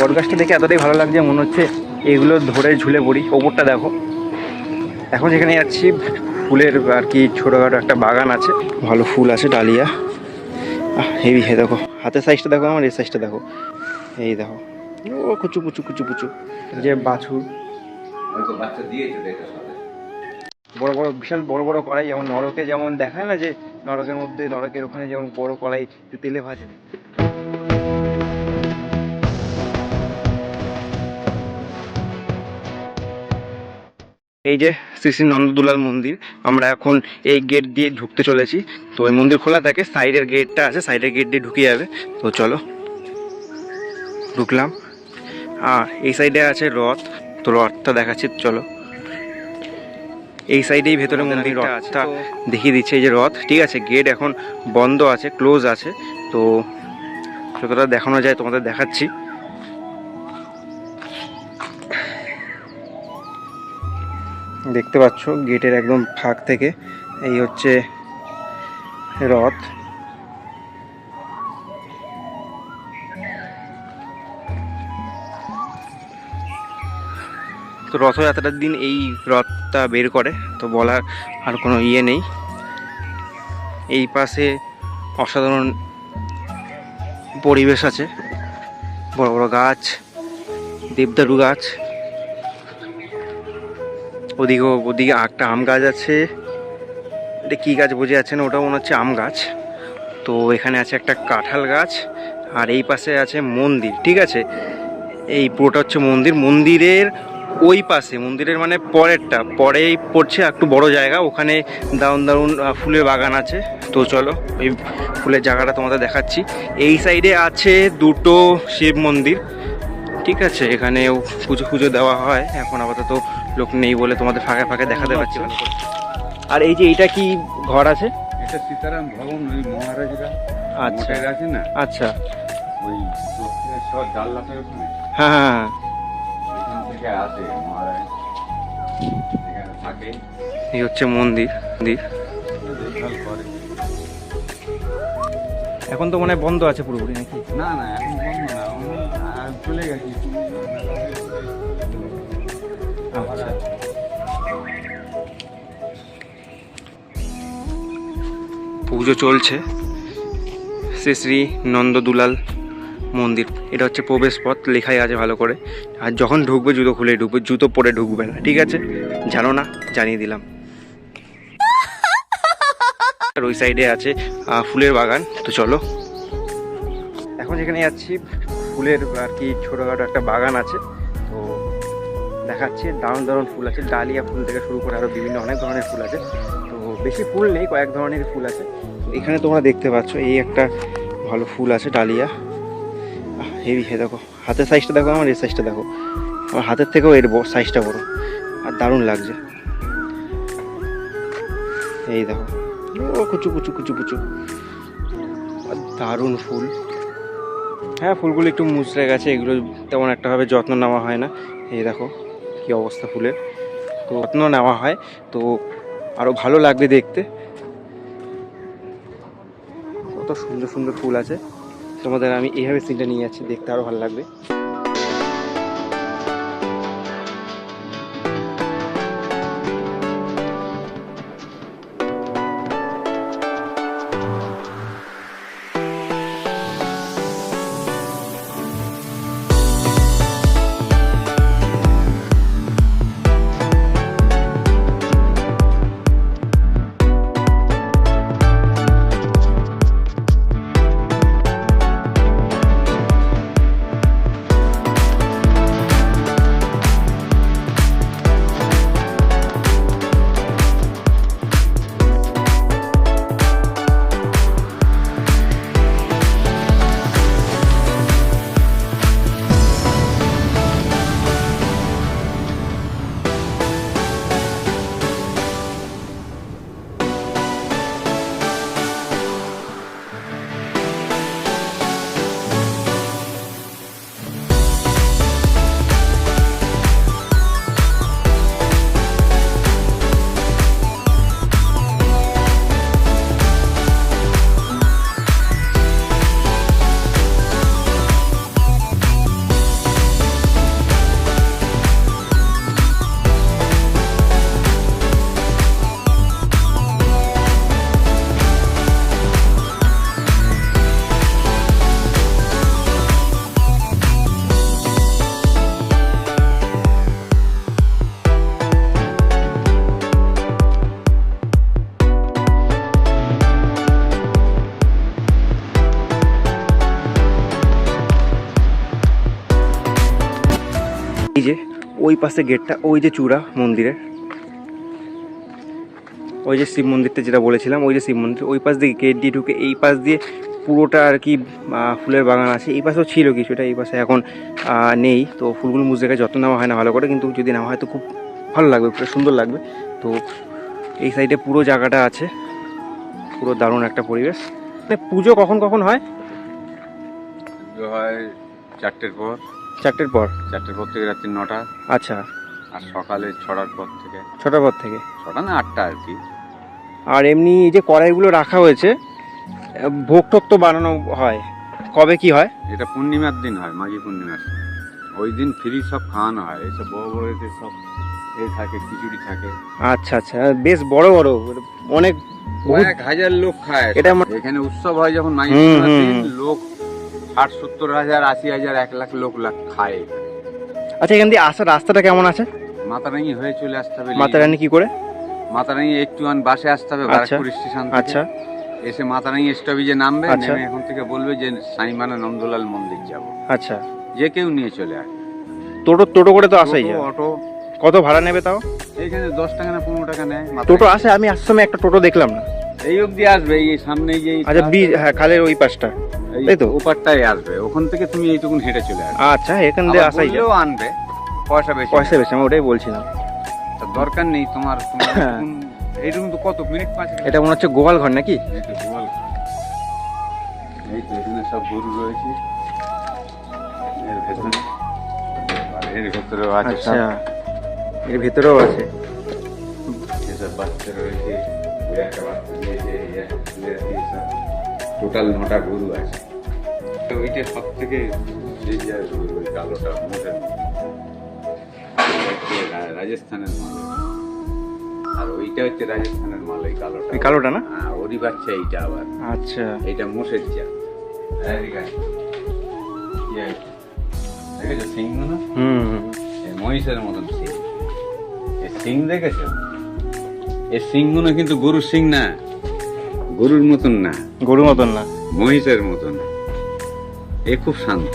বট গাছটা দেখে এতটাই ভালো লাগছে, মনে হচ্ছে এগুলো ধরে ঝুলে পড়ি। ওপরটা দেখো। এখন যেখানে যাচ্ছি, ফুলের আর কি ছোটোখাটো একটা বাগান আছে। ভালো ফুল আছে, ডালিয়া। হেভি হে দেখো, হাতের সাইজটা দেখো আমার এই সাইজটা দেখো। এই দেখো। ও, কুচু কুচু কুচু কুচু। যে বাছুর। বড় বড়, বিশাল বড় বড় কড়াই যেমন নরকে যেমন দেখায় না যে, নরকের মধ্যে, নরকের ওখানে যেমন বড় কড়াই তেলে ভাজে। এই যে শ্রী শ্রী নন্দদুলাল মন্দির আমরা এখন এই গেট দিয়ে ঢুকতে চলেছি। তো ওই মন্দির খোলা থাকে সাইডের গেটটা আছে সাইডের গেট দিয়ে ঢুকে যাবে। তো চলো ঢুকলাম। আর এই সাইডে আছে রথ তো রথটা দেখাচ্ছি চলো। এই সাইডেই ভেতরে মন্দির রথটা দেখিয়ে দিচ্ছে এই যে রথ। ঠিক আছে গেট এখন বন্ধ আছে ক্লোজ আছে। তো যতটা দেখানো যায় তোমাদের দেখাচ্ছি। দেখতে পাচ্ছ, গেটের একদম ফাঁক থেকে। এই হচ্ছে রথ। তো রথযাত্রার দিন এই রথটা বের করে, তো বলার আর কোনো ইয়ে নেই। এই পাশে অসাধারণ পরিবেশ আছে। বড় বড় গাছ, দেবদারু গাছ। ওদিকে ওদিকে একটা আম গাছ আছে। এটা কী গাছ বোঝা যাচ্ছে না ওটা মনে হচ্ছে আম গাছ। তো এখানে আছে একটা কাঁঠাল গাছ, আর এই পাশে আছে মন্দির, ঠিক আছে? এই পুরোটা হচ্ছে মন্দির। মন্দিরের ওই পাশে, মন্দিরের মানে পরেরটা, পরেই পড়ছে একটু বড় জায়গা, ওখানে দারুণ দারুণ ফুলের বাগান আছে। তো চলো, ওই ফুলের জায়গাটা তোমাদের দেখাচ্ছি। এই সাইডে আছে দুটো শিব মন্দির। ঠিক আছে এখানেও পুজো পুজো দেওয়া হয়। এখন আপাতত লোক নেই বলে তোমাদের ফাঁকে ফাঁকে দেখাতে পারছি আর এই যে এইটা কি ঘর আছে? এটা সীতারাম ভবন ওই মহারাজরা আচ্ছা। আছে না? আচ্ছা। ওই ওখানে। হ্যাঁ হ্যাঁ হ্যাঁ। থেকে আসে মহারাজ। এখানে থাকে। এই হচ্ছে মন্দির মন্দির এখন তো মনে হয় বন্ধ আছে পুরোপুরি নাকি? না না এখন বন্ধ না। চলে গেছি। আচ্ছা। পুজো চলছে। শ্রী শ্রী নন্দদুলাল মন্দির। এটা হচ্ছে প্রবেশ পথ লেখাই আছে ভালো করে। আর যখন ঢুকবে জুতো খুলে ঢুকবে জুতো পরে ঢুকবে না ঠিক আছে? জানো না জানিয়ে দিলাম। আর ওই সাইডে আছে ফুলের বাগান তো চলো। এখন যেখানে যাচ্ছি ফুলের আর কি ছোটোখাটো একটা বাগান আছে। তো দেখাচ্ছি, দারুণ দারুণ ফুল আছে। ডালিয়া ফুল থেকে শুরু করে আরও বিভিন্ন অনেক ধরনের ফুল আছে। তো বেশি ফুল নেই, কয়েক ধরনের ফুল আছে। এখানে তোমরা দেখতে পাচ্ছ, এই একটা ভালো ফুল আছে ডালিয়া। হেভি হে দেখো, হাতের সাইজটা দেখো আমার, এই সাইজটা দেখো। আমার হাতের থেকেও এর সাইজটা বড়। আর দারুণ লাগছে। এই দেখো, ও কুচু কুচু কুচু কুচু। দারুণ ফুল। হ্যাঁ ফুলগুলো একটু মুচড়ে গেছে, এগুলো তেমন একটাভাবে যত্ন নেওয়া হয় না। এই দেখো কি অবস্থা ফুলের। তো যত্ন নেওয়া হয়, তো আরও ভালো লাগবে দেখতে। কত সুন্দর সুন্দর ফুল আছে। তোমাদের আমি এইভাবে সিনটা নিয়ে যাচ্ছি, দেখতে আরও ভালো লাগবে। এই যে, ওই পাশে গেটটা, ওই যে চূড়া মন্দিরের। ওই যে শিব মন্দিরটা যেটা বলেছিলাম, ওই যে শিব মন্দির, ওই পাশ দিয়ে গেট দিয়ে ঢুকে, এই পাশ দিয়ে পুরোটা আর কি ফুলের বাগান আছে। এই পাশেও ছিল কিছুটা এই পাশে এখন নেই। তো ফুলগুলো মুজ জায়গায় যত্ন নেওয়া হয় না ভালো করে, কিন্তু যদি নেওয়া হয় তো খুব ভালো লাগবে পুরো সুন্দর লাগবে। তো এই সাইডে পুরো জায়গাটা আছে। পুরো দারুণ একটা পরিবেশ। মানে পুজো কখন কখন হয়? হয় চারটের পর। চারটের পর? চারটের পর থেকে রাত্রি নটা। আচ্ছা। আর সকালে ছটার পর থেকে। ছটার পর থেকে? ছটা না আটটা আর কি। আর এমনি এই যে কড়াইগুলো রাখা হয়েছে ভোগ টোক তো বানানো হয়। কবে কি হয়? এটা পূর্ণিমার দিন হয় মাঘী পূর্ণিমার। ওই দিন ফ্রি সব খাওয়ানো হয় এইসব বড় বড় সব এ থাকে খিচুড়ি থাকে। আচ্ছা আচ্ছা বেশ বড় বড় অনেক এক হাজার লোক খায়। এটা এখানে উৎসব হয় যখন মাঘী পূর্ণিমার দিন লোক ষাট সত্তর হাজার আশি হাজার এক লাখ লোক লাখ খায়। এখানে। আচ্ছা এখান দিয়ে আসার রাস্তাটা কেমন আছে? মাতারাঙ্গি হয়ে চলে আসতে হবে মাতারানি কি করে? মাতারাঙ্গি একটু আন বাসে আসতে হবে আচ্ছা। বারাকপুর স্টেশন আচ্ছা। এসে মাতারাঙ্গি স্টপেজে নামবে আচ্ছা। নেমে এখন থেকে বলবে যে সাইমানা নন্দলাল মন্দির যাব। আচ্ছা। যে কেউ নিয়ে চলে আসে টোটো টোটো করে তো আসাই যায় অটো। কত ভাড়া নেবে তাও? এইখানে দশ টাকা না পনেরো টাকা নেয়। টোটো আসে আমি আসার সময় একটা টোটো দেখলাম না। এই অবধি আসবে এই সামনে যে আচ্ছা বীজ হ্যাঁ খালের ওই পাশটা। তাই তো? ওপারটাই আসবে ওখান থেকে তুমি এইটুকুন হেঁটে চলে আসবে। আচ্ছা এখান দিয়ে আসাই যায়। আনবে পয়সা বেশি পয়সা বেশি আমি ওটাই বলছিলাম। দরকার নেই তোমার হ্যাঁ। এইটুকুন- এইটুকুন তো কত মিনিট পাঁচ এটা মনে হচ্ছে গোয়াল ঘর নাকি? এই গোয়াল এই তো এখানে সব গরু রয়েছে। এর ভেতরে এর ভেতরেও আছে আচ্ছা এর ভেতরেও আছে। এসব বাচ্চা রয়েছে একটা বাচ্চা দিয়েছে টোটাল নটা গরু আছে। তো ওইটা সব থেকে যে যা গরু ওই কালোটা মোটের রাজস্থানের মাল। আর ওইটা হচ্ছে রাজস্থানের মাল ওই কালোটা। ওই কালোটা না? হ্যাঁ, ওরই বাচ্চা এইটা আবার। আচ্ছা। এইটা মোষের চা। দেখেছ সিং না? হুম। হুম। মহিষের মতন সিং এই সিং দেখেছ? এই সিংগুলো কিন্তু গরুর সিং না। গরুর মতন না। গরুর মতন না। মহিষের মতন। এ খুব শান্ত।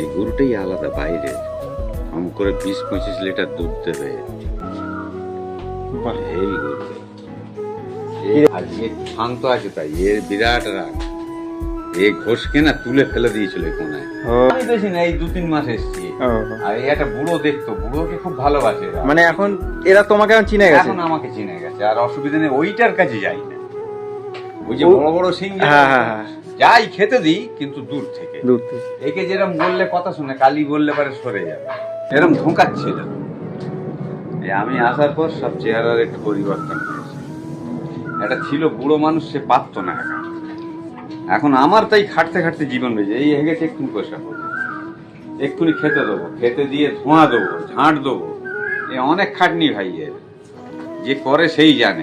এই গরুটাই আলাদা বাইরে। কম করে বিশ পঁচিশ লিটার দুধ দেবে। এই গরু আর শান্ত আছে তাই এর বিরাট রাগ। এ ঘোষকে না তুলে ফেলে দিয়েছিল এই কোনায়। আমি বেশি না এই দু তিন মাস এসছি। আর এই একটা বুড়ো দেখতো বুড়োকে খুব ভালোবাসে। এরা। মানে এখন এরা তোমাকে এখন চিনে গেছে? এখন আমাকে চিনে গেছে আর অসুবিধা নেই ওইটার কাছে যাই না। ওই যে ও- বড় বড় সিং যেটা, হ্যাঁ, হ্যাঁ, হ্যাঁ। যাই খেতে দিই কিন্তু দূর থেকে। দূর থেকে। একে যেরকম বললে কথা শুনে কালি বললে পারে সরে যাবে। এরকম ধোঁকাচ্ছিল এই আমি আসার পর সব চেহারার একটু পরিবর্তন হয়েছে। এটা ছিল বুড়ো মানুষ সে পারতো না একা। এখন আমার তাই খাটতে খাটতে জীবন বেজে এই হেগেছে এক্ষুনি পয়সা। করব এক্ষুনি খেতে দেবো। খেতে দিয়ে ধোঁয়া দেবো ঝাঁট দেবো। এ অনেক খাটনি ভাই এর। যে করে সেই জানে।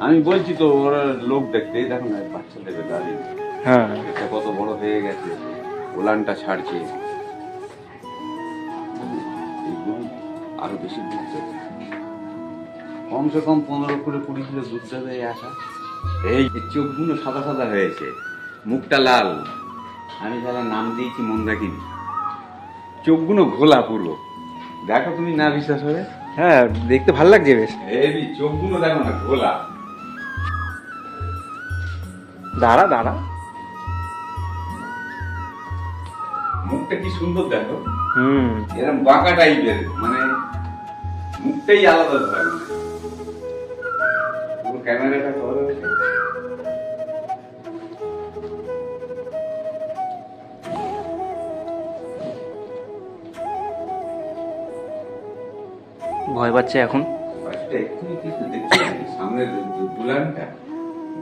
আমি বলছি তো ওরা লোক দেখতে দেখো না বাচ্চা দেবে দাঁড়িয়ে হ্যাঁ। এটা কত বড় হয়ে গেছে। ওলানটা ছাড়ছে। আরও বেশি দুধ দেবে। কমসে কম পনেরো করে কুড়ি কিলো দুধ দেবে এই আশা। এই চোখগুলো সাদা সাদা হয়েছে মুখটা লাল। আমি তাহলে নাম দিয়েছি মন্দাকিনী। চোখগুলো ঘোলা পুরো। দেখো তুমি না বিশ্বাস হবে হ্যাঁ দেখতে ভালো লাগছে বেশ। এই চোখগুলো দেখো না ঘোলা। দাঁড়া দাঁড়া। মুখটা কি সুন্দর দেখো। হুম। এরকম বাঁকা টাইপের মানে মুখটাই আলাদা ধরে ক্যামেরাটা ধরে। ভয় পাচ্ছে এখন?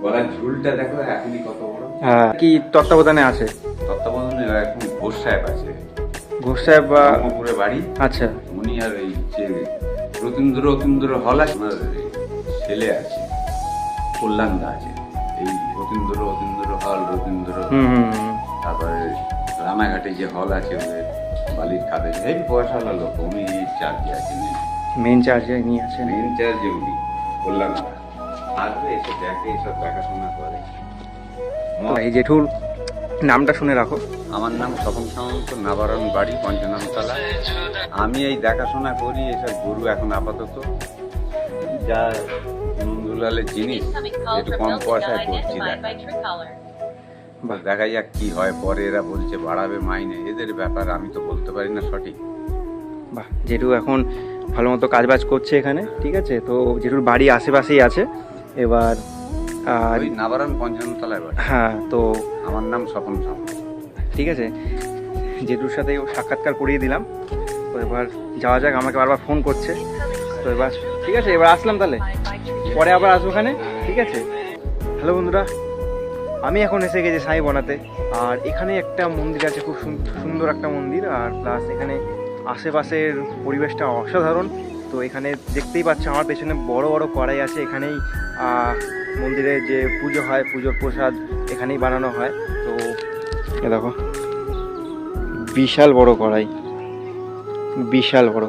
গলার ঝুলটা দেখো এখনই কত বড়। হ্যাঁ। কি তত্ত্বাবধানে আছে? তত্ত্বাবধানে এখন ঘোষ সাহেব আছে। ঘোষ সাহেব বা ব্রহ্মপুরে বাড়ি। আচ্ছা। উনি আর এই যে রতীন্দ্র রতীন্দ্র হল আছে ছেলে আছে। কল্যাণদা আছে এই রতীন্দ্র রতীন্দ্র হল রতীন্দ্র। তারপরে রানাঘাটে যে হল আছে ওদের বালির খাদে এই পয়সাওয়ালা লোক উনি চার্জে আছেন। মেন চার্জে নিয়ে আছেন। মেন চার্জে উনি কল্যাণদা আসবে এসে দেখে এসব দেখাশোনা করে। এই জেঠুর নামটা শুনে রাখো। আমার নাম স্বপন সামন্ত নাবারণ বাড়ি পঞ্চনামতলা। আমি এই দেখাশোনা করি এসব গরু এখন আপাতত। যা নন্দুলালের জিনিস একটু কম পয়সায় করছি দেখা যাক। কি হয় পরে এরা বলছে বাড়াবে মাইনে। এদের ব্যাপার আমি তো বলতে পারি না সঠিক। বাহ জেঠু এখন ভালো মতো কাজবাজ করছে এখানে ঠিক আছে? তো জেঠুর বাড়ি আশেপাশেই আছে। এবার আর নাবারণ পঞ্চনামতলায় বাড়ি। হ্যাঁ তো আমার নাম স্বপন ঠিক আছে জেঠুর সাথে সাক্ষাৎকার করিয়ে দিলাম। তো এবার যাওয়া যাক আমাকে বারবার ফোন করছে। তো এবার ঠিক আছে এবার আসলাম তাহলে। পরে আবার আসব ওখানে, ঠিক আছে? হ্যালো বন্ধুরা, আমি এখন এসে গেছি সাই বনাতে। আর এখানে একটা মন্দির আছে, খুব সুন- সুন্দর একটা মন্দির, আর প্লাস এখানে আশেপাশের পরিবেশটা অসাধারণ। তো এখানে দেখতেই পাচ্ছ, আমার পেছনে বড় বড় কড়াই আছে, এখানেই মন্দিরে যে পুজো হয়, পুজোর প্রসাদ এখানেই বানানো হয়। তো এ দেখো, বিশাল বড় কড়াই, বিশাল বড়।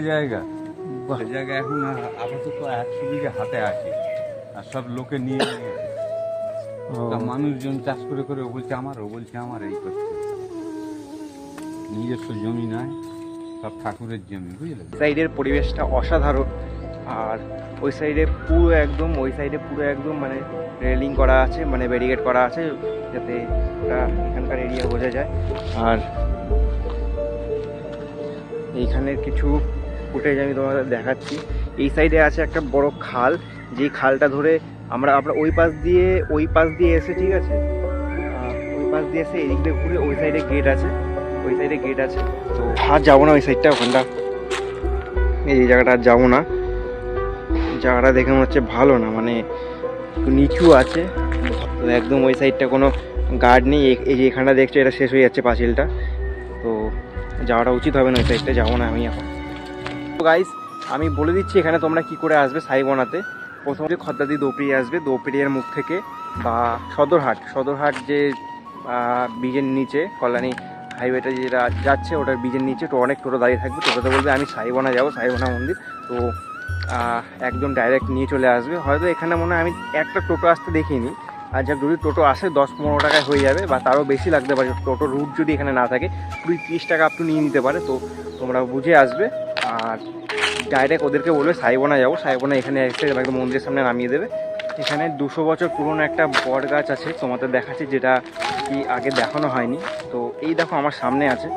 জায়গা। বাহ। সে জায়গা এখন আপাতত একশো বিঘে হাতে আছে। আর সব লোকে নিয়ে নিয়ে মানুষজন চাষ করে করে ও বলছে আমার ও বলছে আমার এই করছে। নিজস্ব জমি নাই সব ঠাকুরের জমি বুঝলে? সাইডের পরিবেশটা অসাধারণ। আর ওই সাইডে পুরো একদম ওই সাইডে পুরো একদম মানে রেলিং করা আছে মানে ব্যারিকেড করা আছে যাতে ওটা এখানকার এরিয়া বোঝা যায়। আর এইখানের কিছু ফুটেজ আমি তোমাদের দেখাচ্ছি। এই সাইডে আছে একটা বড় খাল। যেই খালটা ধরে আমরা আমরা ওই পাশ দিয়ে, ওই পাশ দিয়ে এসে, ঠিক আছে? ওই পাশ দিয়ে এসে এদিক দিয়ে ঘুরে ওই সাইডে গেট আছে। ওই সাইডে গেট আছে। তো আর যাব না ওই সাইডটা ওখানটা। এই যে জায়গাটা আর যাব না। জায়গাটা দেখে মনে হচ্ছে ভালো না মানে একটু নিচু আছে। তো একদম ওই সাইডটা কোনো গার্ড নেই। এই- যে এখানটা দেখছ, এটা শেষ হয়ে যাচ্ছে পাঁচিলটা। তো যাওয়াটা উচিত হবে না, ওই সাইডটা যাব না আমি এখন। গাইস আমি বলে দিচ্ছি এখানে তোমরা কি করে আসবে সাইবনাতে। প্রথমে খদ্দাদি দোপড়িয়ে আসবে, দোপড়িয়ার মুখ থেকে বা সদরহাট। সদরহাট যে ব্রিজের নিচে, কল্যাণী হাইওয়েটা যেটা যাচ্ছে, ওটার ব্রিজের নিচে তো অনেক টোটো দাঁড়িয়ে থাকবে। টোটোতে বলবে, আমি সাইবনা যাব, সাইবনা মন্দির। তো একদম ডাইরেক্ট নিয়ে চলে আসবে। হয়তো এখানে মনে হয় আমি একটা টোটো আসতে দেখিনি। আর যা যদি টোটো আসে, দশ পনেরো টাকায় হয়ে যাবে বা তারও বেশি লাগতে পারে। টোটো রুট যদি এখানে না থাকে কুড়ি তিরিশ টাকা আপনি নিয়ে নিতে পারে। তো, তোমরা বুঝে আসবে। আর ডাইরেক্ট ওদেরকে বলবে, সাইবনা যাব সাইবনা এখানে এসে একদম মন্দিরের সামনে নামিয়ে দেবে। এখানে দুশো বছর পুরনো একটা বট গাছ আছে, তোমাদের দেখাচ্ছি, যেটা কি আগে দেখানো হয়নি। তো এই দেখো, আমার সামনে আছে।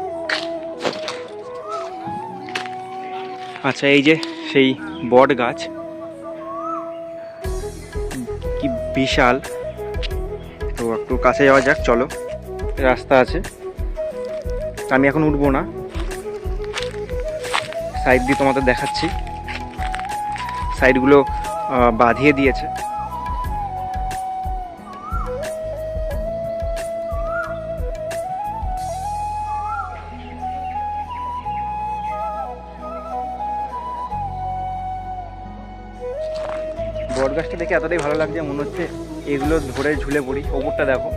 আচ্ছা এই যে সেই বট গাছ। কি বিশাল। তো একটু কাছে যাওয়া যাক, চলো। রাস্তা আছে। আমি এখন উঠবো না। সাইড দিয়ে তোমাদের দেখাচ্ছি। সাইডগুলো বাঁধিয়ে দিয়েছে। বট গাছটা দেখে এতটাই ভালো লাগছে, মনে হচ্ছে এগুলো ধরে ঝুলে পড়ি। ওপরটা দেখো।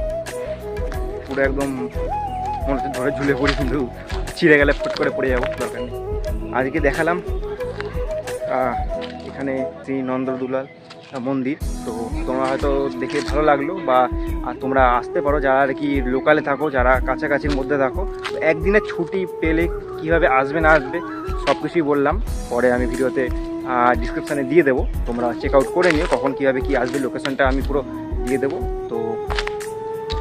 পুরো একদম মনে হচ্ছে ধরে ঝুলে পড়ি, কিন্তু চিড়ে গেলে ফুট করে পড়ে যাব, দরকার নেই। আজকে দেখালাম এখানে শ্রী নন্দদুলাল মন্দির। তো তোমরা হয়তো দেখে ভালো লাগল বা তোমরা আসতে পারো, যারা আর কি লোকালে থাকো, যারা কাছাকাছির মধ্যে থাকো। একদিনের ছুটি পেলে কীভাবে আসবে, না আসবে সব কিছুই বললাম। পরে আমি ভিডিওতে ডিসক্রিপশানে দিয়ে দেবো। তোমরা চেক আউট করে নিও কখন কীভাবে কী আসবে লোকেশনটা আমি পুরো দিয়ে দেবো। তো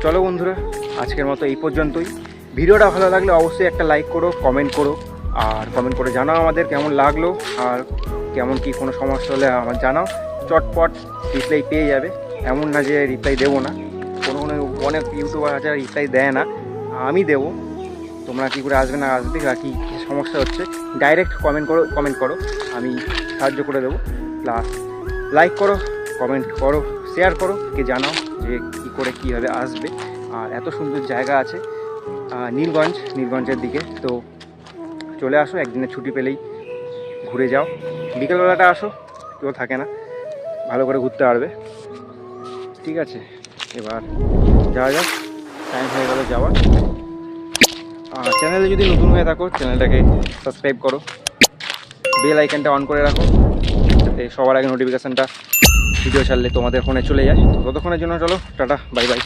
চলো বন্ধুরা, আজকের মতো এই পর্যন্তই। ভিডিওটা ভালো লাগলে অবশ্যই একটা লাইক করো কমেন্ট করো। আর কমেন্ট করে জানাও আমাদের কেমন লাগল আর কেমন কি কোনো সমস্যা হলে আমার জানাও। চটপট রিপ্লাই পেয়ে যাবে। এমন না যে রিপ্লাই দেবো না। কোনো কোনো অনেক ইউটিউবার আছে রিপ্লাই দেয় না। আমি দেবো। তোমরা কী করে আসবে না আসবে বা কী কী সমস্যা হচ্ছে ডাইরেক্ট কমেন্ট করো কমেন্ট করো। আমি সাহায্য করে দেবো। প্লাস লাইক করো কমেন্ট করো শেয়ার করো, কে জানাও যে কী করে কীভাবে আসবে। আর এত সুন্দর জায়গা আছে নীলগঞ্জ, নীলগঞ্জের দিকে। তো চলে আসো, একদিনের ছুটি পেলেই ঘুরে যাও। বিকেলবেলাটা আসো, কেউ থাকে না, ভালো করে ঘুরতে পারবে। ঠিক আছে, এবার যাওয়া যাক টাইম হয়ে গেল যাওয়ার। আর চ্যানেলে যদি নতুন হয়ে থাকো চ্যানেলটাকে সাবস্ক্রাইব করো। বেল আইকনটা অন করে রাখো, যাতে সবার আগে নোটিফিকেশানটা ভিডিও ছাড়লে তোমাদের ফোনে চলে যায়। ততক্ষণের জন্য চলো, টাটা বাই বাই